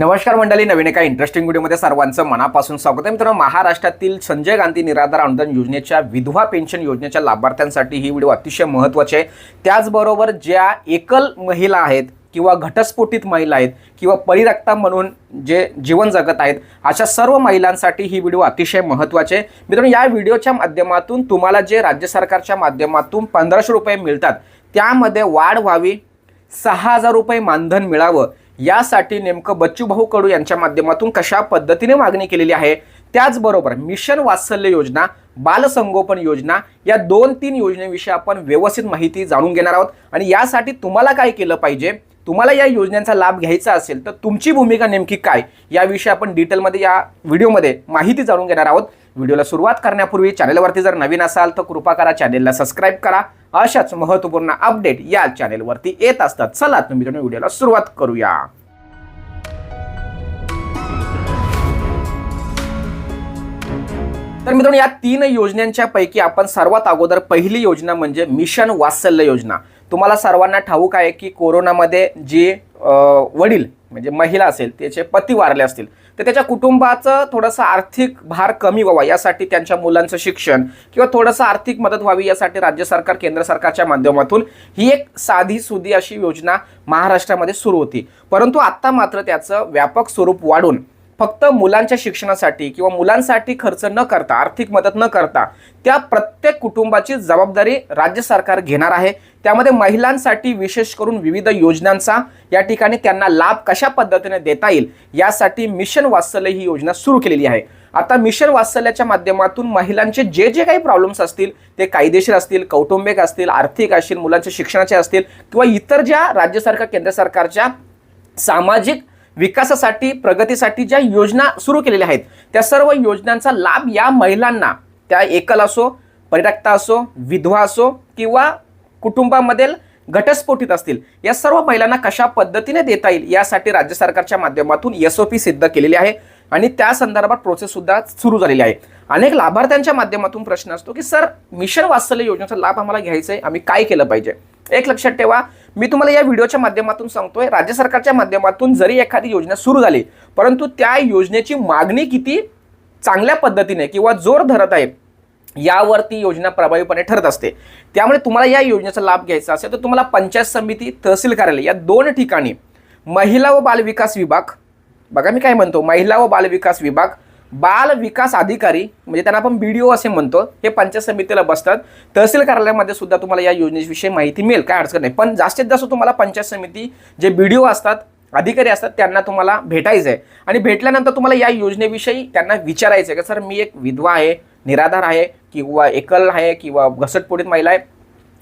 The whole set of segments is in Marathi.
नमस्कार मंडळी नवीन एका इंटरेस्टिंग व्हिडिओमध्ये सर्वांचं मनापासून स्वागत आहे. मित्रांनो महाराष्ट्रातील संजय गांधी निराधार अनुदान योजनेच्या विधवा पेन्शन योजनेच्या लाभार्थ्यांसाठी ही व्हिडिओ अतिशय महत्त्वाची आहे. त्याचबरोबर ज्या एकल महिला आहेत किंवा घटस्फोटित महिला आहेत किंवा परिरक्ता म्हणून जे जीवन जगत आहेत अशा सर्व महिलांसाठी ही व्हिडिओ अतिशय महत्त्वाचे आहे. मित्रांनो या व्हिडिओच्या माध्यमातून तुम्हाला जे राज्य सरकारच्या माध्यमातून पंधराशे रुपये मिळतात त्यामध्ये वाढ व्हावी सहा हजार रुपये मानधन मिळावं यासाठी नेमकं बच्चूभाऊ कडू यांच्या माध्यमातून कशा पद्धतीने मागणी केलेली आहे? त्याचबरोबर मिशन वात्सल्य योजना बालसंगोपन योजना या दोन तीन योजनेविषयी आपण व्यवस्थित माहिती जाणून घेणार आहोत. आणि यासाठी तुम्हाला काय केलं पाहिजे? तुम्हाला या योजनेचा लाभ घ्यायचा असेल तर तुमची भूमिका नेमकी काय? याविषयी आपण डिटेलमध्ये या व्हिडिओमध्ये माहिती जाणून घेणार आहोत. व्हिडिओला सुरुवात करण्यापूर्वी चॅनलवरती जर नवीन असाल तर कृपा करा चॅनेलला सबस्क्राईब करा. अशाच महत्त्वपूर्ण अपडेट या चॅनेलवरती येत असतात. चला तुम्ही मित्रांनो व्हिडिओला सुरुवात करूया. तर मित्रांनो या तीन योजनांच्या पैकी आपण सर्वात अगोदर पहिली योजना म्हणजे मिशन वात्सल्य योजना. तुम्हाला सर्वांना ठाऊक आहे की कोरोनामध्ये जे वडील म्हणजे महिला असेल त्याचे पती वारले असतील तर त्याच्या कुटुंबाचं थोडंसं आर्थिक भार कमी व्हावा यासाठी त्यांच्या मुलांचं शिक्षण किंवा थोडंसं आर्थिक मदत व्हावी यासाठी राज्य सरकार केंद्र सरकारच्या माध्यमातून ही एक साधी सुधी अशी योजना महाराष्ट्रामध्ये सुरू होती. परंतु आत्ता मात्र त्याचं व्यापक स्वरूप वाढून फक्त मुलांच्या शिक्षणासाठी किंवा मुलांसाठी खर्च न करता आर्थिक मदत न करता त्या प्रत्येक कुटुंबाची जबाबदारी राज्य सरकार घेणार आहे. त्यामध्ये महिलांसाठी विशेष करून विविध योजनांचा या ठिकाणी त्यांना लाभ कशा पद्धतीने देता येईल यासाठी मिशन वात्सल्य ही योजना सुरू केलेली आहे. आता मिशन वात्सल्याच्या माध्यमातून महिलांचे जे जे काही प्रॉब्लेम्स असतील ते कायदेशीर असतील कौटुंबिक असतील आर्थिक असतील मुलांच्या शिक्षणाचे असतील किंवा इतर ज्या राज्य सरकार केंद्र सरकारच्या सामाजिक विकासासाठी प्रगतीसाठी ज्या योजना सुरू केलेल्या आहेत त्या सर्व योजनांचा लाभ या महिलांना त्या एकल असो परिरक्ता असो विधवा असो किंवा कुटुंबामधील घटस्फोटीत असतील या सर्व महिलांना कशा पद्धतीने देता येईल यासाठी राज्य सरकारच्या माध्यमातून एस ओ पी सिद्ध केलेली आहे. आणि त्या संदर्भात प्रोसेस सुद्धा सुरू झालेली आहे. अनेक लाभार्थ्यांच्या माध्यमातून प्रश्न असतो की सर मिशन वात्सल्य योजनेचा लाभ आम्हाला घ्यायचा आहे आम्ही काय केलं पाहिजे? एक लक्षात ठेवा मी तुम्हाला या व्हिडिओच्या माध्यमातून सांगतोय राज्य सरकारच्या माध्यमातून जरी एखादी योजना सुरू झाली परंतु त्या योजनेची मागणी किती चांगल्या पद्धतीने किंवा जोर धरत आहे यावरती योजना प्रभावीपणे ठरत असते. त्यामुळे तुम्हाला या योजनेचा लाभ घ्यायचा असेल तर तुम्हाला पंचायत समिती तहसील कार्यालय या दोन ठिकाणी महिला व बालविकास विभाग बघा मी काय म्हणतो महिला व बालविकास विभाग बाल विकास अधिकारी म्हणजे त्यांना आपण बी डी ओ असे म्हणतो हे पंचायत समितीला बसतात. तहसील कार्यालयामध्ये सुद्धा तुम्हाला या योजनेविषयी माहिती मिळेल काय अडचण नाही. पण जास्तीत जास्त तुम्हाला पंचायत समिती जे बी डी ओ असतात अधिकारी असतात त्यांना तुम्हाला भेटायचं आहे. आणि भेटल्यानंतर तुम्हाला या योजनेविषयी त्यांना विचारायचं आहे का सर मी एक विधवा आहे निराधार आहे किंवा एकल आहे किंवा घसटपोटीत महिला आहे.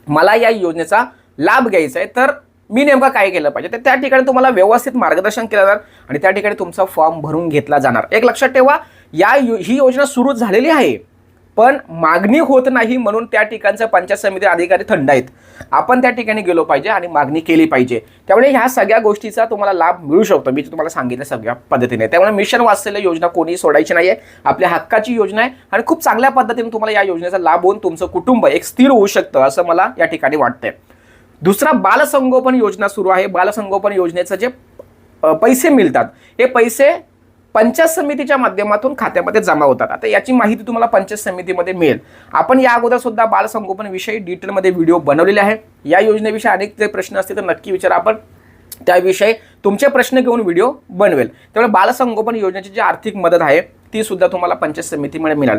मला या योजनेचा लाभ घ्यायचा आहे. तर मी नेमकं काय केलं पाहिजे? तर त्या ठिकाणी तुम्हाला व्यवस्थित मार्गदर्शन केलं जाणार आणि त्या ठिकाणी तुमचा फॉर्म भरून घेतला जाणार. एक लक्षात ठेवा या यो ही योजना सुरू झालेली आहे पण मागणी होत नाही म्हणून त्या ठिकाणचं पंचायत समिती अधिकारी थंड आहेत. आपण त्या ठिकाणी गेलो पाहिजे आणि मागणी केली पाहिजे. त्यामुळे ह्या सगळ्या गोष्टीचा तुम्हाला लाभ मिळू शकतो. मी तुम्हाला सांगितलं सगळ्या पद्धतीने. त्यामुळे मिशन वाचलेल्या योजना कोणी सोडायची नाही आहे आपल्या हक्काची योजना आहे आणि खूप चांगल्या पद्धतीने तुम्हाला या योजनेचा लाभ होऊन तुमचं कुटुंब एक स्थिर होऊ शकतं असं मला या ठिकाणी वाटतंय. दुसरा बालसंगोपन योजना सुरू आहे. बालसंगोपन योजनेचं जे पैसे मिळतात हे पैसे पंचायत समितीच्या माध्यमातून खात्यामध्ये जमा होतात. आता याची माहिती तुम्हाला पंचायत समितीमध्ये मिळेल. आपण या अगोदर सुद्धा बालसंगोपनविषयी डिटेलमध्ये व्हिडिओ बनवलेले आहे या योजनेविषयी अनेक जे प्रश्न असतील तर नक्की विचारा आपण. त्याविषयी तुमचे प्रश्न घेऊन व्हिडिओ बनवेल. त्यामुळे बालसंगोपन योजनेची जी आर्थिक मदत आहे ती सुद्धा तुम्हाला पंचायत समितीमध्ये मिळाल.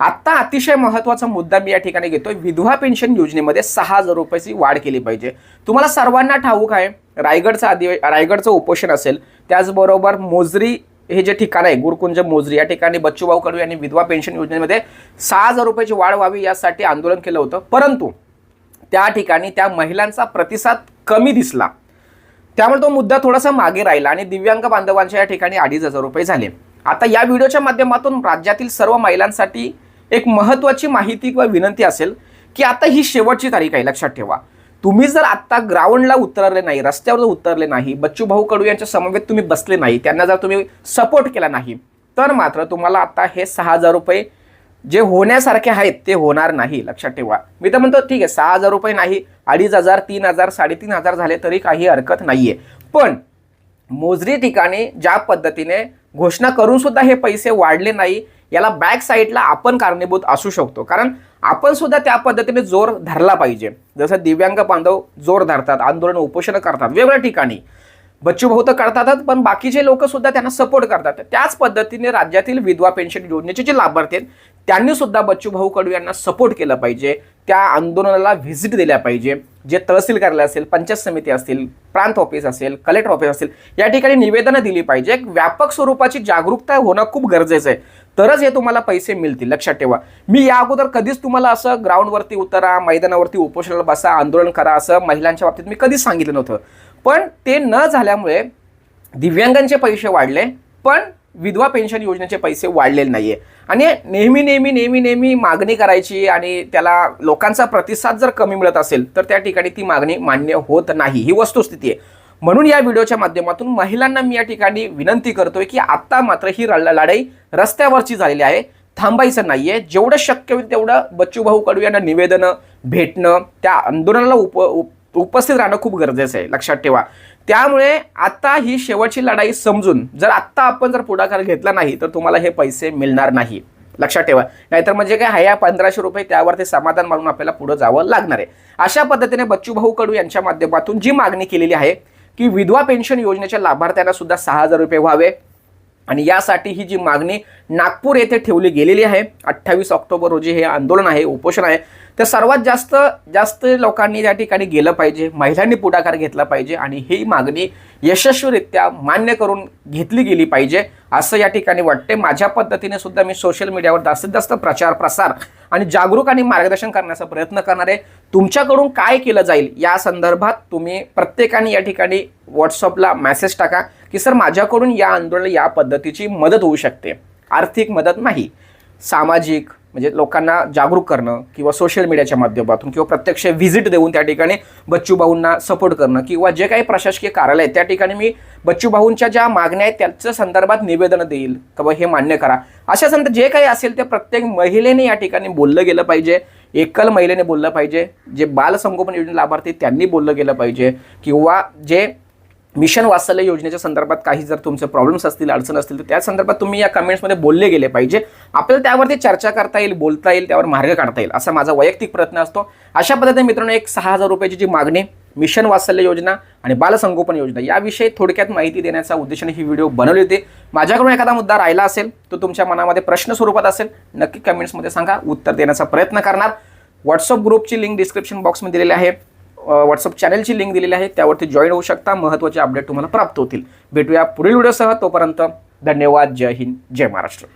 आता अतिशय महत्त्वाचा मुद्दा मी या ठिकाणी घेतोय. विधवा पेन्शन योजनेमध्ये सहा हजार रुपयाची वाढ केली पाहिजे. तुम्हाला सर्वांना ठाऊक आहे रायगडचं अधिवे रायगडचं उपोषण असेल त्याचबरोबर मोजरी हे जे ठिकाण आहे गुरुकुंज मोजरी या ठिकाणी बच्चूभाऊ कडू यांनी विधवा पेन्शन योजनेमध्ये सहा हजार रुपयाची वाढ व्हावी यासाठी आंदोलन केलं होतं. परंतु त्या ठिकाणी त्या महिलांचा प्रतिसाद कमी दिसला. त्यामुळे तो मुद्दा थोडासा मागे राहिला आणि दिव्यांग बांधवांच्या या ठिकाणी अडीच हजार रुपये झाले. आता या व्हिडिओच्या माध्यमातून राज्यातील सर्व महिलांसाठी एक महत्त्वाची माहिती किंवा विनंती असेल की आता ही शेवटची तारीख आहे लक्षात ठेवा. तुम्ही जर आत्ता ग्राउंडला उतरले नाही रस्त्यावर जर उतरले नाही बच्चू भाऊ कडू यांच्या समवेत तुम्ही बसले नाही त्यांना जर तुम्ही सपोर्ट केला नाही तर मात्र तुम्हाला आता हे सहा हजार रुपये जे होण्यासारखे आहेत ते होणार नाही लक्षात ठेवा. मी तर म्हणतो ठीक आहे सहा हजार रुपये नाही अडीच हजार तीन हजार साडेतीन हजार झाले तरी काही हरकत नाहीये. पण मोजरी ठिकाणी ज्या पद्धतीने घोषणा करून सुद्धा हे पैसे वाढले नाही याला बॅक साईडला आपण कारणीभूत असू शकतो. कारण आपण सुद्धा त्या पद्धतीने जोर धरला पाहिजे. जसं दिव्यांग बांधव जोर धरतात आंदोलन उपोषण करतात वेगवेगळ्या ठिकाणी. बच्चू भाऊ तर करतातच पण बाकीचे लोक सुद्धा त्यांना सपोर्ट करतात. त्याच पद्धतीने राज्यातील विधवा पेन्शन योजनेचे जे लाभार्थी आहेत त्यांनी सुद्धा बच्चू भाऊ कडू यांना सपोर्ट केला पाहिजे. त्या आंदोलनाला व्हिजिट दिल्या पाहिजे. जे तहसील कार्यालय असेल पंचायत समिती असतील प्रांत ऑफिस असेल कलेक्टर ऑफिस असेल या ठिकाणी निवेदनं दिली पाहिजे. एक व्यापक स्वरूपाची जागरूकता होणं खूप गरजेचं आहे. तरच हे तुम्हाला पैसे मिळतील. लक्षात ठेवा. मी या अगोदर कधीच तुम्हाला असं ग्राउंडवरती उतरा मैदानावरती उपोषणाला बसा आंदोलन करा असं महिलांच्या बाबतीत मी कधीच सांगितलं नव्हतं. पण ते न झाल्यामुळे दिव्यांगांचे पैसे वाढले. पण विधवा पेन्शन योजनेचे पैसे वाढलेले नाही आहे आणि नेहमी नेहमी नेहमी नेहमी मागणी करायची आणि त्याला लोकांचा प्रतिसाद जर कमी मिळत असेल तर त्या ठिकाणी ती मागणी मान्य होत नाही. ही वस्तुस्थिती आहे. म्हणून या व्हिडिओच्या माध्यमातून महिलांना मी या ठिकाणी विनंती करतोय की आत्ता मात्र ही लढाई रस्त्यावरची झालेली आहे. थांबायचं नाही आहे जेवढं शक्य होईल तेवढं बच्चूभाऊकडू कडू यांना निवेदनं भेटणं त्या आंदोलनाला उप उप- उपस्थित राहणं खूप गरजेचं आहे लक्षात ठेवा. त्यामुळे आता ही शेवटची लढाई समजून जर आत्ता आपण जर पुढाकार घेतला नाही तर तुम्हाला हे पैसे मिळणार नाही. लक्षात ठेवा. नाहीतर म्हणजे काय ह्या पंधराशे रुपये त्यावर ते समाधान मानून आपल्याला पुढे जावं लागणार आहे. अशा पद्धतीने बच्चू भाऊ कडू यांच्या माध्यमातून जी मागणी केलेली आहे की विधवा पेन्शन योजनेच्या लाभार्थ्यांना सुद्धा सहा हजार रुपये व्हावे. आणि यासाठी ही जी मागणी नागपूर येथे ठेवली गेलेली आहे अठ्ठावीस ऑक्टोबर रोजी हे आंदोलन आहे उपोषण आहे तर सर्वात जास्त जास्त लोकांनी त्या ठिकाणी गेलं पाहिजे महिलांनी पुढाकार घेतला पाहिजे आणि ही मागणी यशस्वीरित्या मान्य करून घेतली गेली पाहिजे असं या ठिकाणी वाटते माझ्या पद्धतीने सुद्धा मी सोशल मीडियावर जास्तीत जास्त प्रचार प्रसार आणि जागरूक आणि मार्गदर्शन करण्याचा प्रयत्न करणार आहे तुमच्याकडून काय केलं जाईल या संदर्भात तुम्ही प्रत्येकाने या ठिकाणी व्हॉट्सअपला मेसेज टाका की सर माझ्याकडून या आंदोलन या पद्धतीची मदत होऊ शकते. आर्थिक मदत नाही सामाजिक म्हणजे लोकांना जागरूक करणं किंवा सोशल मीडियाच्या माध्यमातून किंवा प्रत्यक्ष व्हिजिट देऊन त्या ठिकाणी बच्चू भाऊंना सपोर्ट करणं किंवा जे काही प्रशासकीय कार्यालय आहेत त्या ठिकाणी मी बच्चू भाऊंच्या ज्या मागण्या आहेत त्याच्या संदर्भात निवेदन देईल किंवा हे मान्य करा. अशा संत जे काही असेल ते प्रत्येक महिलेने या ठिकाणी बोललं गेलं पाहिजे एकल महिलेने बोललं पाहिजे जे बालसंगोपन योजना लाभार्थी त्यांनी बोललं गेलं पाहिजे किंवा जे मिशन वात्सल्य योजनेच्या संदर्भात काही जर तुमचे प्रॉब्लेम्स असतील अडचण असतील तर त्या संदर्भात तुम्ही या कमेंट्समध्ये बोलले गेले पाहिजे. आपल्याला त्यावरती चर्चा करता येईल बोलता येईल त्यावर मार्ग काढता येईल असा माझा वैयक्तिक प्रयत्न असतो. अशा पद्धतीने मित्रांनो एक सहा हजार रुपयाची जी मागणी मिशन वात्सल्य योजना आणि बालसंगोपन योजना याविषयी थोडक्यात माहिती देण्याचा उद्देशाने ही व्हिडिओ बनवली होती. माझ्याकडून एखादा मुद्दा राहिला असेल तो तुमच्या मनामध्ये प्रश्न स्वरूपात असेल नक्की कमेंट्समध्ये सांगा. उत्तर देण्याचा प्रयत्न करणार. व्हॉट्सअप ग्रुपची लिंक डिस्क्रिप्शन बॉक्समध्ये दिलेली आहे. व्हॉट्सअप चॅनलची लिंक दिलेली आहे त्यावरती जॉईन होऊ शकता. महत्त्वाचे अपडेट तुम्हाला प्राप्त होतील. भेटूया पुढील व्हिडिओसह तोपर्यंत धन्यवाद. जय हिंद. जय महाराष्ट्र.